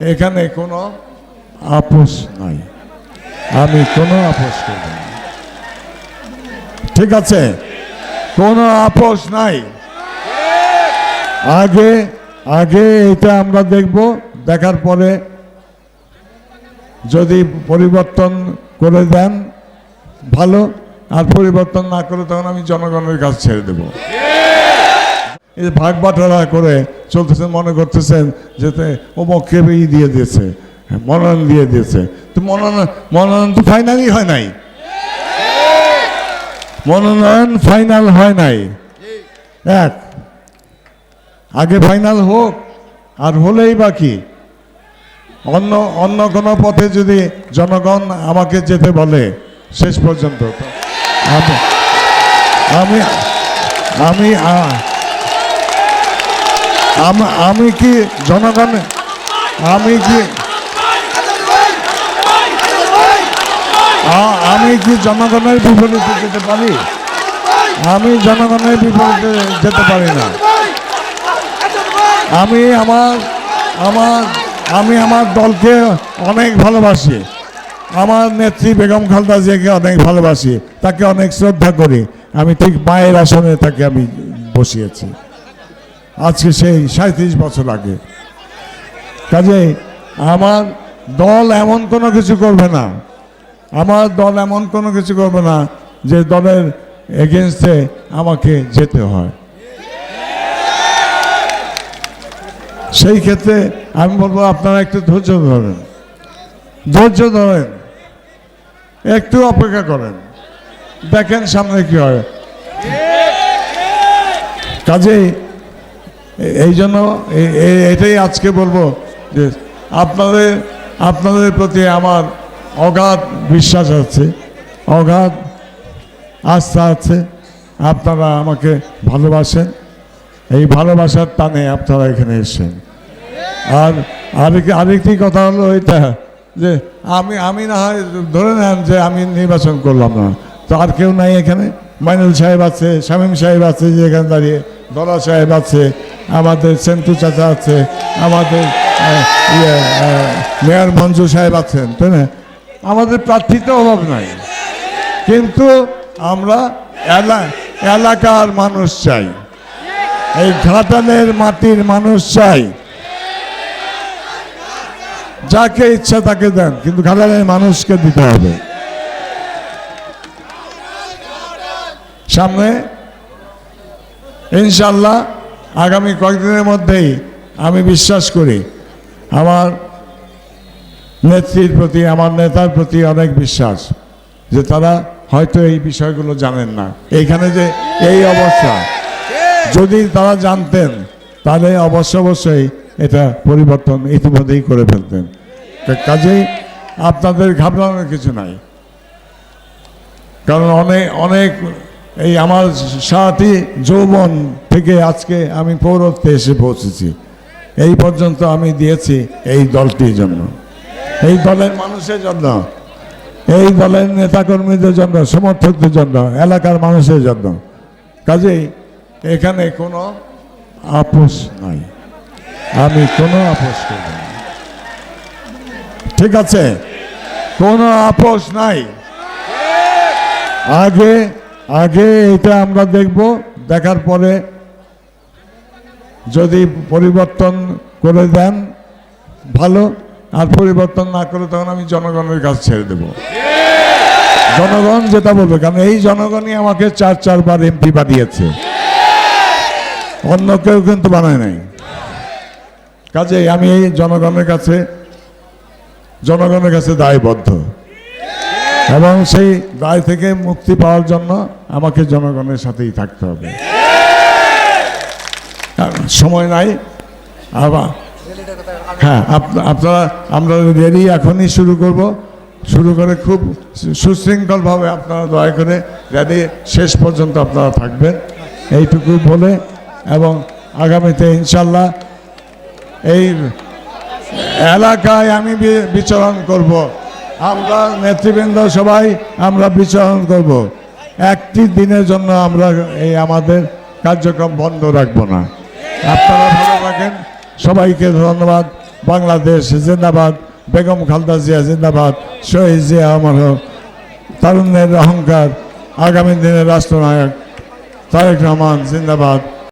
এখানে কোনো আপোষ নাই। আমি কোনো আপোষ করব ঠিক আছে? কোনো আপোষ নাই। আগে আগে এটা আমরা দেখব, দেখার পরে যদি পরিবর্তন করে দেন, ভালো। আর পরিবর্তন না করে তখন আমি জনগণের কাছে ছেড়ে দেব। এই যে ভাগ বাটোয়ারা করে চলতেছেন, মনে করতেছেন যেতে অমুককে ই দিয়ে দিয়েছে, মনোনয়ন দিয়ে দিয়েছে। তো মনোনয়ন মনোনয়ন তো ফাইনালই হয় নাই। মনোনয়ন ফাইনাল হয় নাই। এক আগে ফাইনাল হোক, আর হলেই বাকি অন্য অন্য কোনো পথে যদি জনগণ আমাকে যেতে বলে, শেষ পর্যন্ত। আমি আমি আমি আম- কি জনগণ আমি কি আমি কি জনগণের বিপরীতে যেতে পারি? আমি জনগণের বিপরীতে যেতে পারি না। আমি আমার আমার আমি আমার দলকে অনেক ভালোবাসি। আমার নেত্রী বেগম খালদা জিয়াকে অনেক ভালোবাসি। তাকে অনেক শ্রদ্ধা করি। আমি ঠিক মায়ের আসনে তাকে আমি বসিয়েছি। আজকে সেই সাঁত্রিশ বছর আগে। কাজে আমার দল এমন কোনো কিছু করবে না। আমার দল এমন কোনো কিছু করবে না যে দলের এগেনস্টে আমাকে যেতে হয়। সেই ক্ষেত্রে আমি বলব, আপনারা একটু ধৈর্য ধরেন। ধৈর্য ধরেন। একটু অপেক্ষা করেন। দেখেন সামনে কি হয়। কাজেই এই জন্য এটাই আজকে বলব যে আপনাদের আপনাদের প্রতি আমার অগাধ বিশ্বাস আছে, অগাধ আস্থা আছে। আপনারা আমাকে ভালোবাসেন। এই ভালোবাসার টানে আপনারা এখানে এসেছেন। আর আরেক আরেকটি কথা হলো এটা, যে আমি আমি না হয় ধরে নেন যে আমি নির্বাচন করলাম না। তো আর কেউ নাই এখানে। মাইনুল সাহেব আছে, শামীম সাহেব আছে যে এখানে দাঁড়িয়ে দলা সাহেব আছে, আমাদের সেন্টু চাচা আছে, আমাদের ইয়ে মেয়র মঞ্জু সাহেব আছেন, তাই না? আমাদের প্রার্থীর তো অভাব নাই। কিন্তু আমরা এলা- এলাকার মানুষ চাই। এই ঘাটালের মাটির মানুষ চাই। যাকে ইচ্ছা তাকে দেন, কিন্তু ঘাটালের মানুষকে দিতে হবে। সামনে ইনশাল্লাহ আগামী কয়েকদিনের মধ্যেই আমি বিশ্বাস করি আমার নেত্রীর প্রতি, আমার নেতার প্রতি অনেক বিশ্বাস যে তারা হয়তো এই বিষয়গুলো জানেন না। এইখানে যে এই অবস্থা, যদি তারা জানতেন, তাহলে অবশ্য অবশ্যই এটা পরিবর্তন ইতিমধ্যেই করে ফেলতেন। কাজেই আপনাদের ঘাবড়ানোর কিছু নাই। কারণ অনেক অনেক এই আমার সারাটি যৌবন থেকে আজকে আমি পৌরত্বে এসে পৌঁছেছি। এই পর্যন্ত আমি দিয়েছি এই দলটির জন্য। এই দলের মানুষের জন্য, এই দলের নেতাকর্মীদের জন্য, সমর্থকদের জন্য, এলাকার মানুষের জন্য। কাজেই এখানে কোনো আপোষ নাই। আমি কোনো আপোষ করব ঠিক আছে? কোনো আপোষ নাই। আগে আগে এটা আমরা দেখব, দেখার পরে যদি পরিবর্তন করে দেন, ভালো। আর পরিবর্তন না করে তখন আমি জনগণের কাছে ছেড়ে দেব। জনগণ যেটা বলবে, কারণ এই জনগণই আমাকে চার, চারবার এমপি বানিয়েছে। অন্য কেউ কিন্তু বানায় নাই। কাজে আমি এই জনগণের কাছে জনগণের কাছে দায়বদ্ধ। এবং সেই দায় থেকে মুক্তি পাওয়ার জন্য আমাকে জনগণের সাথেই থাকতে হবে। সময় নাই। আবার হ্যাঁ আপ- আপনারা, আমরা রেডি এখনই শুরু করব। শুরু করে খুব সুশৃঙ্খলভাবে আপনারা দয়া করে রেডি শেষ পর্যন্ত আপনারা থাকবেন। এইটুকু বলে এবং আগামীতে ইনশাল্লাহ এই এলাকায় আমি বিচরণ করব। আমরা নেতৃবৃন্দ সবাই আমরা বিচরণ করব। একটি দিনের জন্য আমরা এই আমাদের কার্যক্রম বন্ধ রাখব না। আপনারা ভালো থাকেন। সবাইকে ধন্যবাদ। বাংলাদেশ জিন্দাবাদ। বেগম খালদা জিয়া জিন্দাবাদ। শহীদ জিয়া আমার হোক। তারুণ্যের অহংকার। আগামী দিনের রাষ্ট্রনায়ক তারেক রহমান জিন্দাবাদ।